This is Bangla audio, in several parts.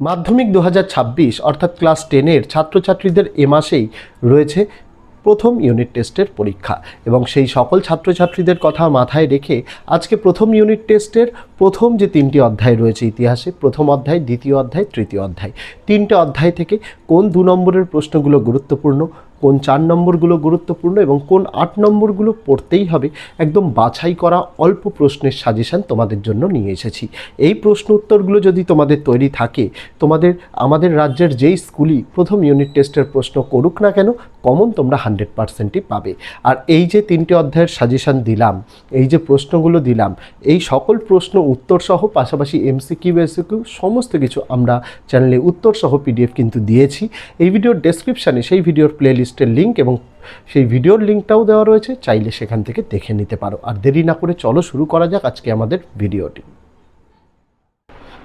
মাধ্যমিক দু হাজার ছাব্বিশ অর্থাৎ ক্লাস টেনের ছাত্রছাত্রীদের এ মাসেই রয়েছে প্রথম ইউনিট টেস্টের পরীক্ষা। এবং সেই সকল ছাত্রছাত্রীদের কথা মাথায় রেখে আজকে প্রথম ইউনিট টেস্টের প্রথম যে তিনটি অধ্যায় রয়েছে ইতিহাসে, প্রথম অধ্যায়, দ্বিতীয় অধ্যায়, তৃতীয় অধ্যায়। তিনটে অধ্যায় থেকে কোন দু নম্বরের প্রশ্নগুলো গুরুত্বপূর্ণ কোন চার নম্বরগুলো গুরুত্বপূর্ণ এবং কোন আট নম্বরগুলো পড়তেই হবে, একদম বাছাই করা অল্প প্রশ্নের সাজেশান তোমাদের জন্য নিয়ে এসেছি। এই প্রশ্ন উত্তরগুলো যদি তোমাদের তৈরি থাকে, তোমাদের, আমাদের রাজ্যের যেই স্কুলই প্রথম ইউনিট টেস্টের প্রশ্ন করুক না কেন কমন তোমরা হান্ড্রেড পার্সেন্টই পাবে। আর এই যে তিনটে অধ্যায়ের সাজেশান দিলাম, এই যে প্রশ্নগুলো দিলাম, এই সকল প্রশ্ন উত্তর সহ পাশাপাশি এমসিকিউ এসিকিউ সমস্ত কিছু আমরা চ্যানেলে উত্তর সহ পিডিএফ কিন্তু দিয়েছি। এই ভিডিওর ডেসক্রিপশানে সেই ভিডিওর প্লেলিস্টের লিঙ্ক এবং সেই ভিডিওর লিঙ্কটাও দেওয়া রয়েছে, চাইলে সেখান থেকে দেখে নিতে পারো। আর দেরি না করে চলো শুরু করা যাক আজকে আমাদের ভিডিওটি।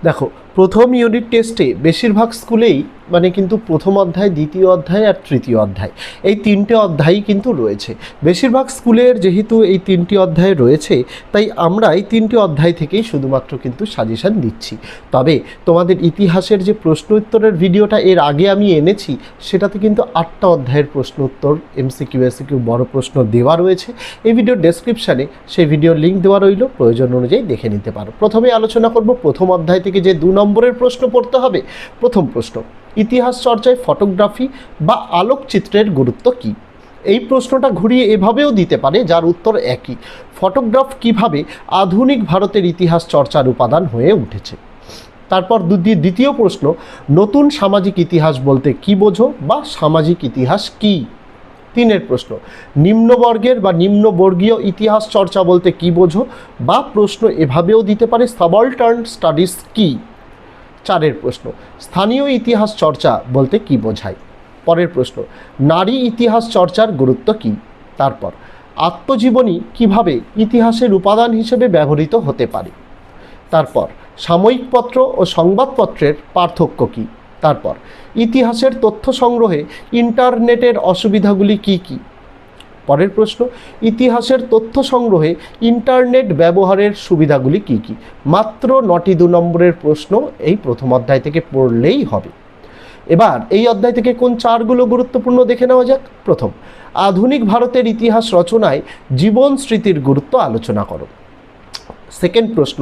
দেখো, প্রথম ইউনিট টেস্টে বেশিরভাগ স্কুলেই মানে কিন্তু প্রথম অধ্যায়, দ্বিতীয় অধ্যায় আর তৃতীয় অধ্যায়, এই তিনটে অধ্যায়ই কিন্তু রয়েছে। বেশিরভাগ স্কুলের যেহেতু এই তিনটি অধ্যায় রয়েছে, তাই আমরা এই তিনটি অধ্যায় থেকেই শুধুমাত্র কিন্তু সাজেশান দিচ্ছি। তবে তোমাদের ইতিহাসের যে প্রশ্ন উত্তরের ভিডিওটা এর আগে আমি এনেছি, সেটাতে কিন্তু আটটা অধ্যায়ের প্রশ্ন উত্তর এমসিকিউ এসিকিউ বড় প্রশ্ন দেওয়া রয়েছে। এই ভিডিওর ডেসক্রিপশানে সেই ভিডিওর লিঙ্ক দেওয়া রইল, প্রয়োজন অনুযায়ী দেখে নিতে পারো। প্রথমে আলোচনা করব প্রথম অধ্যায় থেকে যে দু নম্বরের প্রশ্ন পড়তে হবে, প্রথম প্রশ্ন, ইতিহাস চর্চায় ফটোগ্রাফি বা আলোকচিত্রের গুরুত্ব কী? এই প্রশ্নটা ঘুরিয়ে এভাবেও দিতে পারে, যার উত্তর একই, ফটোগ্রাফ কীভাবে আধুনিক ভারতের ইতিহাস চর্চার উপাদান হয়ে উঠেছে? তারপর দ্বিতীয় প্রশ্ন, নতুন সামাজিক ইতিহাস বলতে কি বোঝো বা সামাজিক ইতিহাস কী? তিনের প্রশ্ন, নিম্নবর্গের বা নিম্নবর্গীয় ইতিহাস চর্চা বলতে কি বোঝো বা প্রশ্ন এভাবেও দিতে পারে সাবলটার্ন স্টাডিজ কি? চারের প্রশ্ন, স্থানীয় ইতিহাস চর্চা বলতে কি বোঝায়? পরের প্রশ্ন, নারী ইতিহাস চর্চার গুরুত্ব কি? তারপর, আত্মজীবনী কীভাবে ইতিহাসের উপাদান হিসেবে ব্যবহৃত হতে পারে? তারপর সাময়িক পত্র ও সংবাদপত্রের পার্থক্য কী? তারপর, ইতিহাসের তথ্য সংগ্রহে ইন্টারনেটের অসুবিধাগুলি কি কি? পরের প্রশ্ন, ইতিহাসের তথ্য সংগ্রহে ইন্টারনেট ব্যবহারের সুবিধাগুলি কি কি? মাত্র নটি দু নম্বরের প্রশ্ন এই প্রথম অধ্যায় থেকে পড়লেই হবে। এবার এই অধ্যায় থেকে কোন চারগুলো গুরুত্বপূর্ণ দেখে নেওয়া যাক? প্রথম, আধুনিক ভারতের ইতিহাস রচনায় জীবন স্মৃতির গুরুত্ব আলোচনা করো। সেকেন্ড প্রশ্ন,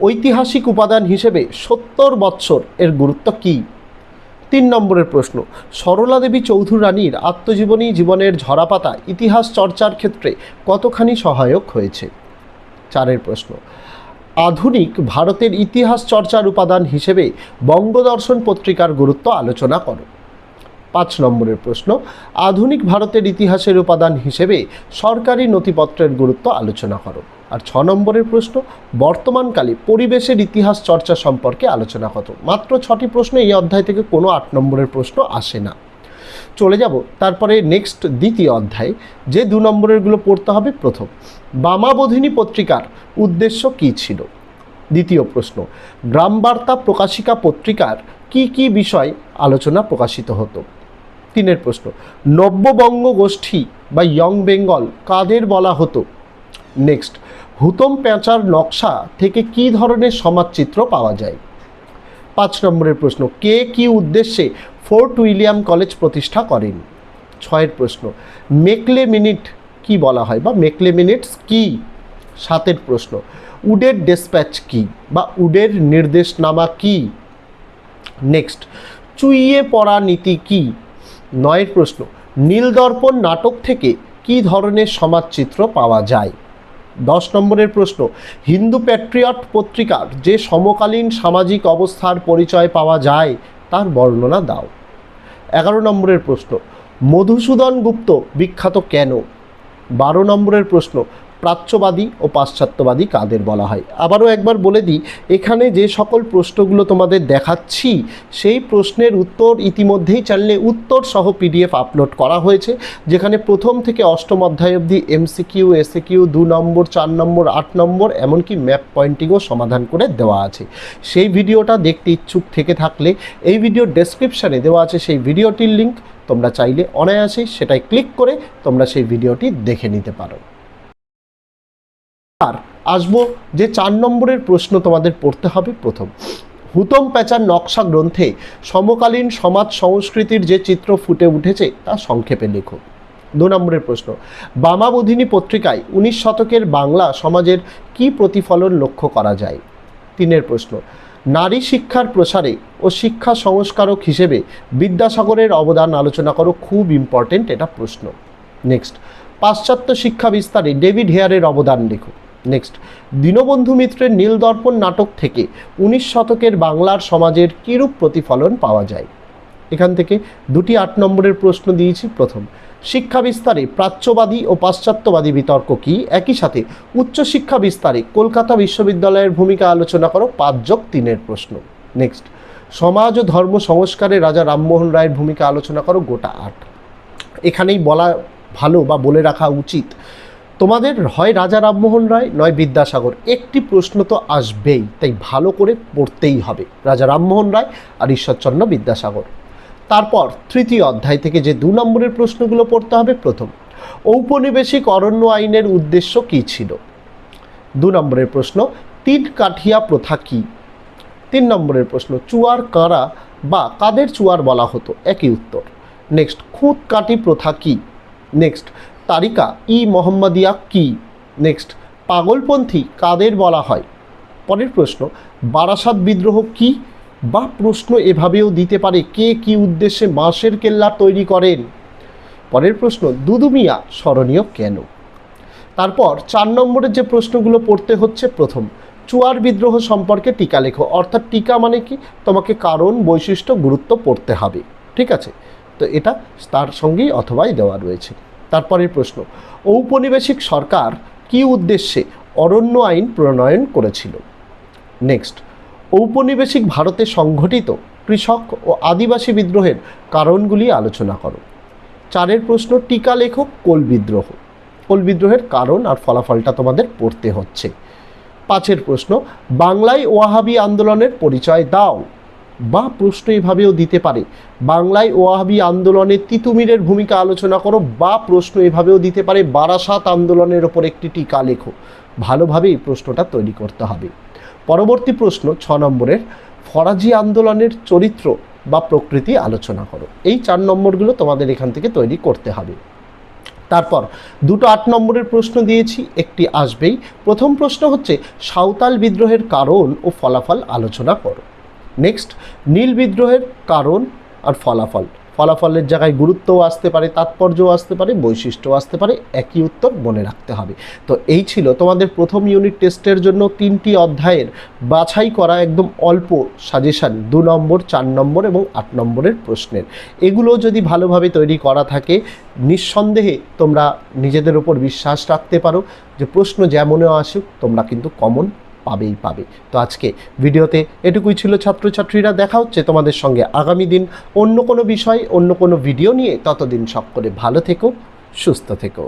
ঐতিহাসিক উপাদান হিসেবে সত্তর বৎসর এর গুরুত্ব কী? তিন নম্বরের প্রশ্ন, সরলা দেবী চৌধুরানীর আত্মজীবনী জীবনের ঝরাপাতা ইতিহাস চর্চার ক্ষেত্রে কতখানি সহায়ক হয়েছে? চারের প্রশ্ন, আধুনিক ভারতের ইতিহাস চর্চার উপাদান হিসেবে বঙ্গদর্শন পত্রিকার গুরুত্ব আলোচনা করো। পাঁচ নম্বরের প্রশ্ন, আধুনিক ভারতের ইতিহাসের উপাদান হিসেবে সরকারি নথিপত্রের গুরুত্ব আলোচনা করো। আর ছ নম্বরের প্রশ্ন, বর্তমানকালে পরিবেশের ইতিহাস চর্চা সম্পর্কে আলোচনা কত? মাত্র ছটি প্রশ্ন এই অধ্যায় থেকে কোনো আট নম্বরের প্রশ্ন আসে না। চলে যাব তারপরে নেক্সট দ্বিতীয় অধ্যায়, যে দু নম্বরেরগুলো পড়তে হবে প্রথম। বামাবোধিনী পত্রিকার উদ্দেশ্য কী ছিল? দ্বিতীয় প্রশ্ন, গ্রামবার্তা প্রকাশিকা পত্রিকার কি কি বিষয় আলোচনা প্রকাশিত হতো? তিনের প্রশ্ন, নব্যবঙ্গ গোষ্ঠী বা ইয়ং বেঙ্গল কাদের বলা হতো? নেক্সট হুতম প্যাঁচার নকশা থেকে কি ধরনের সমাজচিত্র পাওয়া যায়? পাঁচ নম্বরের প্রশ্ন, কে কি উদ্দেশ্যে ফোর্ট উইলিয়াম কলেজ প্রতিষ্ঠা করেন? ছয়ের প্রশ্ন, মেকলে মিনিট কি বলা হয় বা মেকলে মিনিটস কি? সাতের প্রশ্ন, উডের ডেসপ্যাচ কি বা উডের নির্দেশনামা কি? নেক্সট চুইয়ে পড়া নীতি কি? নয়ের প্রশ্ন, নীলদর্পণ নাটক থেকে কি ধরনের সমাজচিত্র পাওয়া যায়? দশ নম্বরের প্রশ্ন, হিন্দু প্যাট্রিয়ট পত্রিকার যে সমকালীন সামাজিক অবস্থার পরিচয় পাওয়া যায়, তার বর্ণনা দাও। এগারো নম্বরের প্রশ্ন, মধুসূদন গুপ্ত বিখ্যাত কেন? বারো নম্বরের প্রশ্ন প্রাচ্যবাদী ও পাশ্চাত্যবাদী কাদের বলা হয়। আবারও একবার বলে দিই, এখানে যে সকল প্রশ্নগুলো তোমাদের দেখাচ্ছি, সেই প্রশ্নের উত্তর ইতিমধ্যেই চ্যানেলে উত্তর সহ পিডিএফ আপলোড করা হয়েছে, যেখানে প্রথম থেকে অষ্টম অধ্যায় অবধি এমসিকিউ, এসিকিউ, দু নম্বর, চার নম্বর, আট নম্বর, এমনকি ম্যাপ পয়েন্টিংও সমাধান করে দেওয়া আছে। সেই ভিডিওটা দেখতে ইচ্ছুক থেকে থাকলে এই ভিডিওর ডেসক্রিপশানে দেওয়া আছে সেই ভিডিওটির লিঙ্ক তোমরা চাইলে অনায়াসেই সেটাই ক্লিক করে তোমরা সেই ভিডিওটি দেখে নিতে পারো। আর আসব যে চার নম্বরের প্রশ্ন তোমাদের পড়তে হবে প্রথম। হুতম প্যাচার নকশা গ্রন্থে সমকালীন সমাজ সংস্কৃতির যে চিত্র ফুটে উঠেছে তা সংক্ষেপে লেখো। দু নম্বরের প্রশ্ন, বামাবোধিনী পত্রিকায় উনিশ শতকের বাংলা সমাজের কি প্রতিফলন লক্ষ্য করা যায়? তিনের প্রশ্ন, নারী শিক্ষার প্রসারে ও শিক্ষা সংস্কারক হিসেবে বিদ্যাসাগরের অবদান আলোচনা করো, খুব ইম্পর্টেন্ট এটা প্রশ্ন। নেক্সট, পাশ্চাত্য শিক্ষা বিস্তারে ডেভিড হেয়ারের অবদান লেখো। নেক্সট দীনবন্ধু মিত্রের নীলদর্পণ নাটক থেকে উনিশ শতকের বাংলার সমাজের কিরূপ প্রতিফলন পাওয়া যায়? এখান থেকে দুটি আট নম্বরের প্রশ্ন দিয়েছি। প্রথম, শিক্ষা বিস্তারে প্রাচ্যবাদী ও পাশ্চাত্যবাদী বিতর্ক কি? একই সাথে উচ্চশিক্ষা বিস্তারে কলকাতা বিশ্ববিদ্যালয়ের ভূমিকা আলোচনা করো। পাঁচ যোগ তিনের প্রশ্ন। নেক্সট সমাজ ও ধর্ম সংস্কারে রাজা রামমোহন রায়ের ভূমিকা আলোচনা করো। গোটা আট। এখানেই বলা ভালো বা বলে রাখা উচিত। তোমাদের হয় রাজা রামমোহন রায়, নয় বিদ্যাসাগর। একটি প্রশ্ন তো আসবেই, তাই ভালো করে পড়তেই হবে। রাজা রামমোহন রায় আর ঈশ্বরচন্দ্র বিদ্যাসাগর। তারপর তৃতীয় অধ্যায় থেকে যে দু নম্বরের প্রশ্নগুলো পড়তে হবে, প্রথম। ঔপনিবেশিক অরণ্য আইনের উদ্দেশ্য কী ছিল? দু নম্বরের প্রশ্ন, তিন কাঠিয়া প্রথা কী? তিন নম্বরের প্রশ্ন, চুয়ার কাঁড়া বা কাদের চুয়ার বলা হতো? একই উত্তর। নেক্সট, খুঁত কাটি প্রথা কী? নেক্সট তারিকা ই মোহাম্মদিয়া কি? নেক্সট পাগলপন্থী কাদের বলা হয়? পরের প্রশ্ন, বারাসাত বিদ্রোহ কি? বা প্রশ্ন এভাবেও দিতে পারে কে কি উদ্দেশ্যে বাঁশের কেল্লা তৈরি করেন? পরের প্রশ্ন দুদুমিয়া স্মরণীয় কেন? তারপর চার নম্বরের যে প্রশ্নগুলো পড়তে হচ্ছে, প্রথম, চুয়ার বিদ্রোহ সম্পর্কে টিকা লেখো। অর্থাৎ টিকা মানে কি? তোমাকে কারণ, বৈশিষ্ট্য, গুরুত্ব পড়তে হবে। ঠিক আছে? তো এটা তার সঙ্গেই অথবাই দেওয়া রয়েছে। তারপরের প্রশ্ন, ঔপনিবেশিক সরকার কি উদ্দেশ্যে অরণ্য আইন প্রণয়ন করেছিল? নেক্সট ঔপনিবেশিক ভারতে সংঘটিত কৃষক ও আদিবাসী বিদ্রোহের কারণগুলি আলোচনা করো। চারের প্রশ্ন, টিকা লেখক, কোল বিদ্রোহ। কোল বিদ্রোহের কারণ আর ফলাফলটা তোমাদের পড়তে হচ্ছে। পাঁচের প্রশ্ন, বাংলায় ওয়াহাবি আন্দোলনের পরিচয় দাও। বা প্রশ্ন এভাবেও দিতে পারে। বাংলায় ওয়াহাবি আন্দোলনে তিতুমিরের ভূমিকা আলোচনা করো, বা প্রশ্ন এভাবেও দিতে পারে বারাসাত আন্দোলনের ওপর একটি টিকা লেখো। ভালোভাবে এই প্রশ্নটা তৈরি করতে হবে। পরবর্তী প্রশ্ন ছ নম্বরের, ফরাজি আন্দোলনের চরিত্র বা প্রকৃতি আলোচনা করো। এই চার নম্বরগুলো তোমাদের এখান থেকে তৈরি করতে হবে। তারপর দুটো আট নম্বরের প্রশ্ন দিয়েছি, একটি আসবেই। প্রথম প্রশ্ন হচ্ছে, সাঁওতাল বিদ্রোহের কারণ ও ফলাফল আলোচনা করো। নেক্সট নীল বিদ্রোহের কারণ আর ফলাফল। ফলাফলের জায়গায় গুরুত্বও আসতে পারে, তাৎপর্যও আসতে পারে, বৈশিষ্ট্যও আসতে পারে, একই উত্তর মনে রাখতে হবে। তো এই ছিল তোমাদের প্রথম ইউনিট টেস্টের জন্য তিনটি অধ্যায়ের বাছাই করা একদম অল্প সাজেশান দু নম্বর, চার নম্বর এবং আট নম্বরের প্রশ্নের। এগুলো যদি ভালোভাবে তৈরি করা থাকে, নিঃসন্দেহে তোমরা নিজেদের ওপর বিশ্বাস রাখতে পারো যে প্রশ্ন যেমনও আসুক, তোমরা কিন্তু কমন পাবেই পাবে। তো আজকে ভিডিওতে এটুকুই ছিল ছাত্রছাত্রীরা। দেখা হচ্ছে তোমাদের সঙ্গে আগামী দিন অন্য কোনো বিষয়, অন্য কোনো ভিডিও নিয়ে। ততদিন সব করে ভালো থেকো, সুস্থ থেকো।